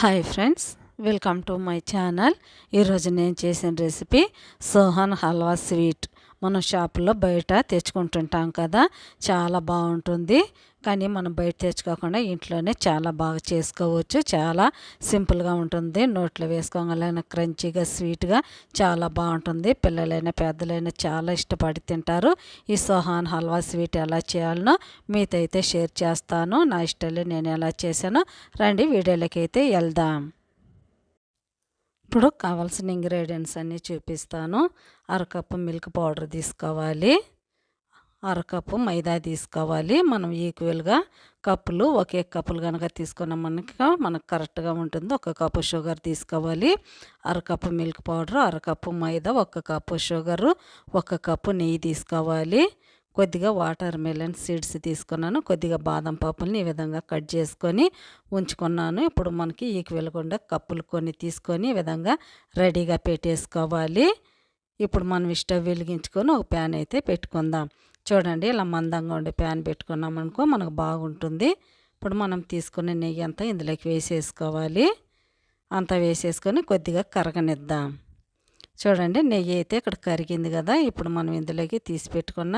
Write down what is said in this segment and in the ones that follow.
Hi friends welcome to my channel ఈరోజు నేను చేసిన రెసిపీ సోహన్ హల్వా స్వీట్ మనం షాపులో బయట తెచ్చుకుంటుంటాం కదా చాలా బాగుంటుంది. కానీ మనం బయట తెచ్చుకోకుండా ఇంట్లోనే చాలా బాగా చేసుకోవచ్చు. చాలా సింపుల్గా ఉంటుంది. నోట్లో వేసుకోగలైనా క్రంచీగా స్వీట్గా చాలా బాగుంటుంది. పిల్లలైనా పెద్దలైనా చాలా ఇష్టపడి తింటారు. ఈ సోహాన్ హల్వా స్వీట్ ఎలా చేయాలనో మీతో అయితే షేర్ చేస్తాను. నా ఇష్టాలు నేను ఎలా చేశానో రండి వీడియోలకి అయితే వెళ్దాం. ఇప్పుడు కావాల్సిన ఇంగ్రీడియంట్స్ అన్నీ చూపిస్తాను. అరకప్పు మిల్క్ పౌడర్ తీసుకోవాలి. అరకప్పు మైదా తీసుకోవాలి. మనం ఈక్వల్గా కప్పులు ఒకే కప్పులు కనుక తీసుకున్నాం మనకి మనకు కరెక్ట్గా ఉంటుంది. ఒక కప్పు షుగర్ తీసుకోవాలి. అరకప్పు మిల్క్ పౌడర్ అరకప్పు మైదా ఒక కప్పు షుగరు ఒక కప్పు నెయ్యి తీసుకోవాలి. కొద్దిగా వాటర్ మెలన్ సీడ్స్ తీసుకున్నాను. కొద్దిగా బాదం పప్పుల్ని ఈ విధంగా కట్ చేసుకొని ఉంచుకున్నాను. ఇప్పుడు మనకి ఈక్వల్గా కప్పులు కొన్ని తీసుకొని ఈ విధంగా రెడీగా పెట్టేసుకోవాలి. ఇప్పుడు మనం స్టవ్ వెలిగించుకొని ఒక ప్యాన్ అయితే పెట్టుకుందాం. చూడండి ఇలా మందంగా ఉండే ప్యాన్ పెట్టుకున్నాం అనుకో మనకు బాగుంటుంది. ఇప్పుడు మనం తీసుకునే నెయ్యి అంతా ఇందులోకి వేసేసుకోవాలి. అంతా వేసేసుకొని కొద్దిగా కరగనిద్దాం. చూడండి నెయ్యి అయితే ఇక్కడ కరిగింది కదా. ఇప్పుడు మనం ఇందులోకి తీసి పెట్టుకున్న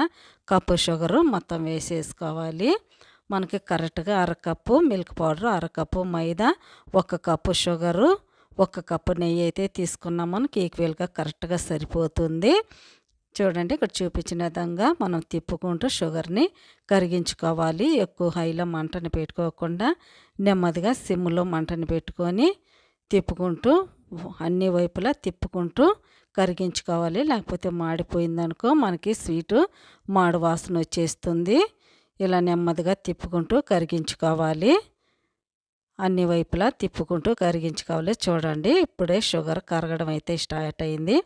కప్పు షుగరు మొత్తం వేసేసుకోవాలి. మనకి కరెక్ట్గా అరకప్పు మిల్క్ పౌడర్ అరకప్పు మైదా ఒక కప్పు షుగరు ఒక కప్పు నెయ్యి అయితే తీసుకున్నాం మనకి ఈక్వల్గా కరెక్ట్గా సరిపోతుంది. చూడండి ఇక్కడ చూపించిన విధంగా మనం తిప్పుకుంటూ షుగర్ని కరిగించుకోవాలి. ఎక్కువ హైలో మంటని పెట్టుకోకుండా నెమ్మదిగా సిమ్లో మంటని పెట్టుకొని తిప్పుకుంటూ అన్ని వైపులా తిప్పుకుంటూ కరిగించుకోవాలి. లేకపోతే మాడిపోయిందనుకో మనకి స్వీటు మాడు వాసన వచ్చేస్తుంది. ఇలా నెమ్మదిగా తిప్పుకుంటూ కరిగించుకోవాలి. అన్ని వైపులా తిప్పుకుంటూ కరిగించుకోవాలి. చూడండి ఇప్పుడే షుగర్ కరగడం అయితే స్టార్ట్ అయింది.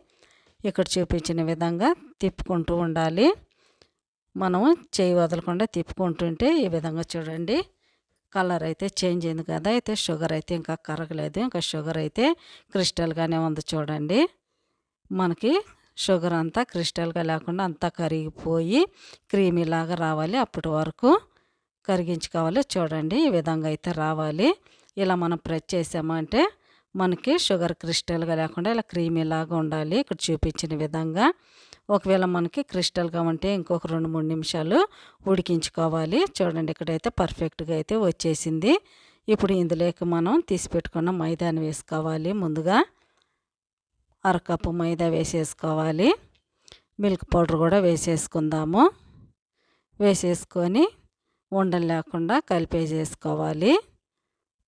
ఇక్కడ చూపించిన విధంగా తిప్పుకుంటూ ఉండాలి. మనం చేయి వదలకుండా తిప్పుకుంటుంటే ఈ విధంగా చూడండి. కలర్ అయితే చేంజ్ అయింది కదా అయితే షుగర్ అయితే ఇంకా కరగలేదు ఇంకా షుగర్ అయితే క్రిస్టల్గానే ఉంది చూడండి. మనకి షుగర్ అంతా క్రిస్టల్గా లేకుండా అంతా కరిగిపోయి క్రీమీలాగా రావాలి అప్పటి వరకు కరిగించుకోవాలి చూడండి ఈ విధంగా అయితే రావాలి. ఇలా మనం ప్రెస్ చేసామంటే మనకి షుగర్ క్రిస్టల్గా లేకుండా ఇలా క్రీమీలాగా ఉండాలి ఇక్కడ చూపించిన విధంగా. ఒకవేళ మనకి క్రిస్టల్గా ఉంటే ఇంకొక రెండు మూడు నిమిషాలు ఉడికించుకోవాలి. చూడండి ఇక్కడైతే పర్ఫెక్ట్గా అయితే వచ్చేసింది. ఇప్పుడు ఇందులోకి మనం తీసి పెట్టుకున్న మైదాని వేసుకోవాలి. ముందుగా అరకప్పు మైదా వేసేసుకోవాలి. మిల్క్ పౌడర్ కూడా వేసేసుకుందాము. వేసేసుకొని ఉండలు లేకుండా కలిపేసేసుకోవాలి.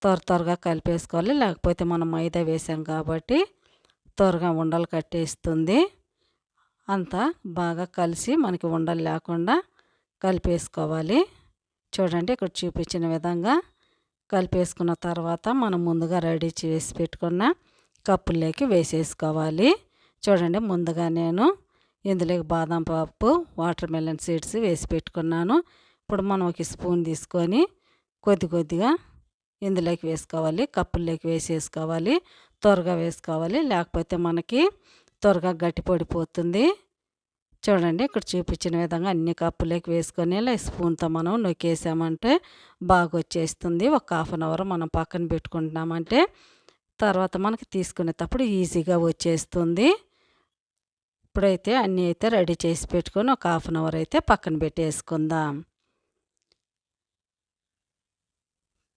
త్వర త్వరగా కలిపేసుకోవాలి. లేకపోతే మనం మైదా వేసాం కాబట్టి త్వరగా ఉండలు కట్టేస్తుంది. అంతా బాగా కలిసి మనకి ఉండలు లేకుండా కలిపేసుకోవాలి. చూడండి ఇక్కడ చూపించిన విధంగా కలిపేసుకున్న తర్వాత మనం ముందుగా రెడీ చేసి పెట్టుకున్న కప్పుల్లోకి వేసేసుకోవాలి. చూడండి ముందుగా నేను ఇందులోకి బాదం పప్పు వాటర్ మెలన్ సీడ్స్ వేసి పెట్టుకున్నాను. ఇప్పుడు మనం ఒక స్పూన్ తీసుకొని కొద్ది కొద్దిగా ఇందులోకి వేసుకోవాలి కప్పుల్లోకి వేసేసుకోవాలి త్వరగా వేసుకోవాలి. లేకపోతే మనకి త్వరగా గట్టిపడిపోతుంది చూడండి ఇక్కడ చూపించిన విధంగా అన్ని కప్పులోకి వేసుకొని ఇలా స్పూన్తో మనం నొక్కేసామంటే బాగా వచ్చేస్తుంది ఒక హాఫ్ అన్ అవర్ మనం పక్కన పెట్టుకుంటున్నామంటే తర్వాత మనకి తీసుకునేటప్పుడు ఈజీగా వచ్చేస్తుంది. ఇప్పుడైతే అన్నీ అయితే రెడీ చేసి పెట్టుకొని ఒక హాఫ్ అన్ అవర్ అయితే పక్కన పెట్టేసుకుందాం.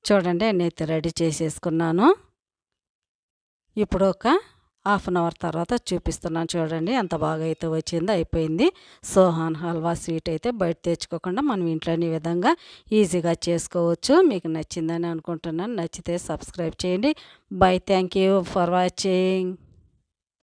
చూడండి అన్నీ అయితే రెడీ చేసేసుకున్నాను. ఇప్పుడు ఒక హాఫ్ అన్ అవర్ తర్వాత చూపిస్తున్నాను చూడండి ఎంత బాగా అయితే వచ్చిందో అయిపోయింది. సోహాన్ హల్వా స్వీట్ అయితే బయట తెచ్చుకోకుండా మనం ఇంట్లోని విధంగా ఈజీగా చేసుకోవచ్చు. మీకు నచ్చిందని అనుకుంటున్నాను. నచ్చితే సబ్స్క్రైబ్ చేయండి. Bye thank you for watching.